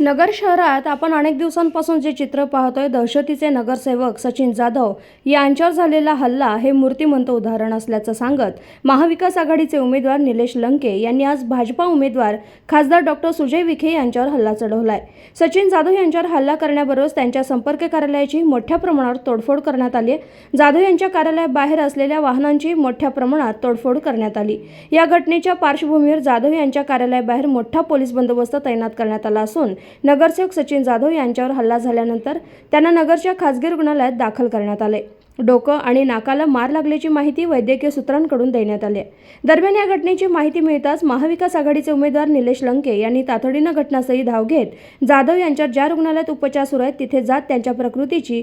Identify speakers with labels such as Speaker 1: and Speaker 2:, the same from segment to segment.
Speaker 1: नगर शहरात आपण अनेक दिवसांपासून जे चित्र पाहतोय दहशतीचे नगरसेवक सचिन जाधव यांच्यावर झालेला हल्ला हे मूर्तिमंत उदाहरण असल्याचं सांगत महाविकास आघाडीचे उमेदवार निलेश लंके यांनी आज भाजपा उमेदवार खासदार डॉक्टर सुजय विखे यांच्यावर हल्ला चढवलाय. सचिन जाधव यांच्यावर हल्ला करण्याबरोबरच त्यांच्या संपर्क कार्यालयाची मोठ्या प्रमाणावर तोडफोड करण्यात आली जाधव यांच्या कार्यालयाबाहेर असलेल्या वाहनांची मोठ्या प्रमाणात तोडफोड करण्यात आली. या घटनेच्या पार्श्वभूमीवर जाधव यांच्या कार्यालयाबाहेर मोठा पोलीस बंदोबस्त तैनात करण्यात आला असून नगरसेवक सचिन जाधव यांच्यावर हल्ला झाल्यानंतर त्यांना नगरच्या खासगी रुग्णालयात दाखल करण्यात आले. डोकं आणि नाकाला मार लागल्याची माहिती वैद्यकीय सूत्रांकडून देण्यात आली दरम्यान या घटनेची माहिती मिळताच महाविकास आघाडीचे उमेदवार निलेश लंके यांनी तातडीनं घटनास्थळी धाव घेत जाधव यांच्यावर ज्या रुग्णालयात उपचार सुरू आहेत तिथे जात त्यांच्या प्रकृतीची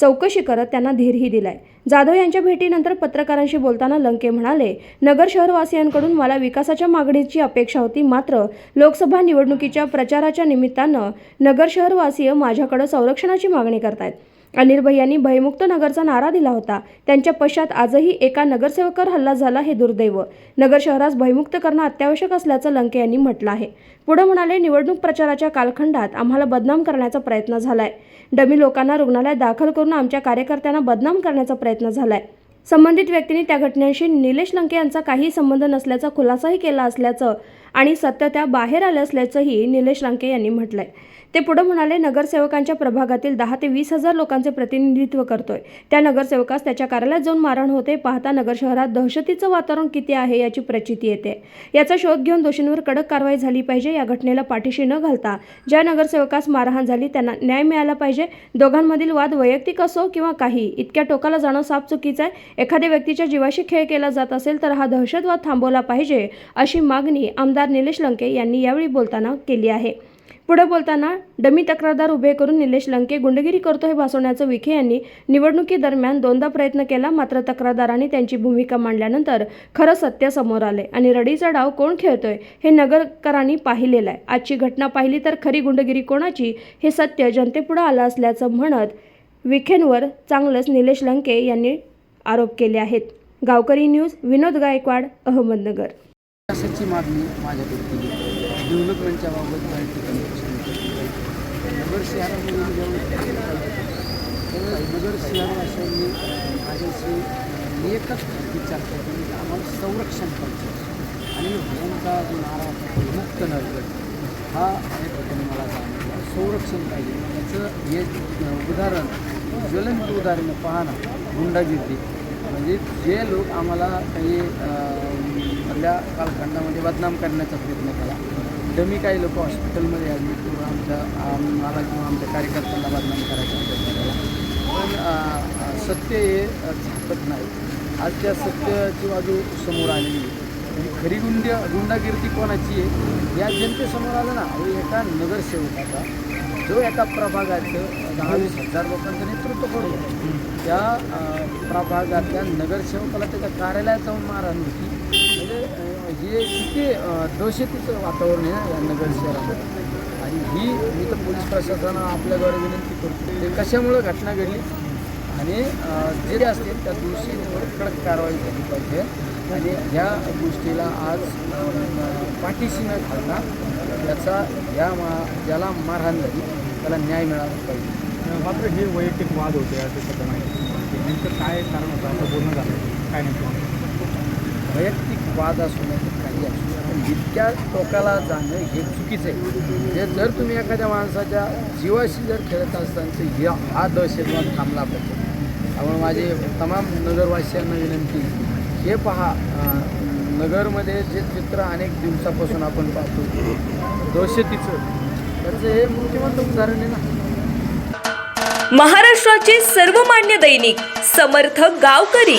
Speaker 1: चौकशी करत त्यांना धीरही दिलाय. जाधव यांच्या भेटीनंतर पत्रकारांशी बोलताना लंके म्हणाले नगर शहरवासियांकडून मला विकासाच्या मागणीची अपेक्षा होती मात्र लोकसभा निवडणुकीच्या प्रचाराच्या निमित्तानं नगर शहरवासीय माझ्याकडं संरक्षणाची मागणी करतायत. अनिल यांनी भयमुक्त नगरचा नारा दिला होता. त्यांच्या पश्चात आजही एका नगरसेवकावर हल्ला झाला हे दुर्दैव. नगर शहरास भयमुक्त करणं अत्यावश्यक असल्याचं लंके यांनी म्हटलं आहे. पुढे म्हणाले निवडणूक प्रचाराच्या कालखंडात आम्हाला बदनाम करण्याचा प्रयत्न झालाय. डमी लोकांना रुग्णालयात दाखल करून आमच्या कार्यकर्त्यांना बदनाम करण्याचा प्रयत्न झालाय. संबंधित व्यक्तीने त्या घटनेशी निलेश लंके यांचा काही संबंध नसल्याचा खुलासाही केला असल्याचं आणि सत्य त्या बाहेर आलं असल्याचंही निलेश रांके यांनी म्हटलंय. ते पुढे म्हणाले नगरसेवकांच्या प्रभागातील दहा ते वीस हजार लोकांचे प्रतिनिधित्व करतोय. त्या नगरसेवकास त्याच्या कार्यालयात जाऊन मारहाण होते. पाहता नगर शहरात दहशतीचं वातावरण किती आहे याची प्रचिती येते. याचा शोध घेऊन दोषींवर कडक कारवाई झाली पाहिजे. या घटनेला पाठीशी न घालता ज्या नगरसेवकास मारहाण झाली त्यांना न्याय मिळाला पाहिजे. दोघांमधील वाद वैयक्तिक असो किंवा काही इतक्या टोकाला जाणं साफ चुकीचं आहे. एखाद्या व्यक्तीच्या जीवाशी खेळ केला जात असेल तर हा दहशतवाद थांबवला पाहिजे अशी मागणी आमदार निलेश लंके यांनी यावेळी बोलताना केली आहे. पुढे बोलताना डमी तक्रारदार उभे करून निलेश लंके गुंडगिरी करतो हे भासवण्याचं विखे यांनी निवडणुकीदरम्यान दोनदा प्रयत्न केला मात्र तक्रारदारांनी त्यांची भूमिका मांडल्यानंतर खरं सत्य समोर आले आणि रडीचा डाव कोण खेळतोय हे नगरकरांनी पाहिलेलं आहे. आजची घटना पाहिली तर खरी गुंडगिरी कोणाची हे सत्य जनतेपुढं आलं असल्याचं म्हणत विखेंवर चांगलंच निलेश लंके यांनी आरोप केले आहेत. गावकरी न्यूज विनोद गायकवाड अहमदनगर.
Speaker 2: विकासाची मागणी माझ्याकडे केली. डेव्हलपमेंटच्या बाबत काही ठिकाणी नगर शहरामध्ये जेव्हा तर नगर शहरवासियांनी माझ्याशी एकच विचार करतो की आम्हाला संरक्षण करतो आणि भयंका जो नारा मुक्त नगर हा या ठिकाणी मला जाणवला. संरक्षण पाहिजे. याचं हे उदाहरण ज्वलंत उदाहरणं पाहणं गुंडागिर्दी. म्हणजे जे लोक आम्हाला काही मधल्या कालखंडामध्ये बदनाम करण्याचा प्रयत्न केला. डमी काही लोक हॉस्पिटलमध्ये ॲडमिट करून आमच्या आम्हाला किंवा आमच्या कार्यकर्त्यांना बदनाम करायचा प्रयत्न केला. पण सत्य हे अ, झाकत नाही. आज त्या सत्याची बाजू समोर आलेली आहे. म्हणजे खरी गुंड गुंडागिर्दी कोणाची आहे? या जनतेसमोर आलं ना हे एका नगरसेवकाचा जो एका प्रभागाचं दहा वीस हजार लोकांचं नेतृत्व करतो त्या प्रभागातल्या नगरसेवकाला त्याच्या कार्यालयात जाऊन मारहाण होती. हे किती दहशतीचं वातावरण आहे या नगर शहरामध्ये. आणि ही मी तर पोलीस प्रशासनाला आपल्याद्वारे विनंती करतो ते कशामुळं घटना घडली? आणि जे असतील त्या दोषींवर कडक कारवाई झाली पाहिजे. आणि ह्या गोष्टीला आज पाठीशी न घालता याचा या मा ज्याला मारहाण झाली त्याला न्याय मिळाला पाहिजे.
Speaker 3: मात्र हे वैयक्तिक वाद होते असे माहिती नेमकं काय कारण होतं असं बोलणं झालं. काय नेमकं?
Speaker 2: वैयक्तिक वाद असू नये काही असू पण जितक्या टोकाला जाणं हे चुकीचं आहे. जे जर तुम्ही एखाद्या माणसाच्या जीवाशी जर खेळत असताना तर ह्या हा दहशतवाद थांबला पाहिजे. त्यामुळे माझे तमाम नगरवासियांना विनंती हे पहा नगरमध्ये जे चित्र अनेक दिवसापासून आपण पाहतो दहशतीचं त्याचं हे मूर्तिमंत उदाहरण आहे ना.
Speaker 4: महाराष्ट्राचे सर्वमान्य दैनिक समर्थ गावकरी.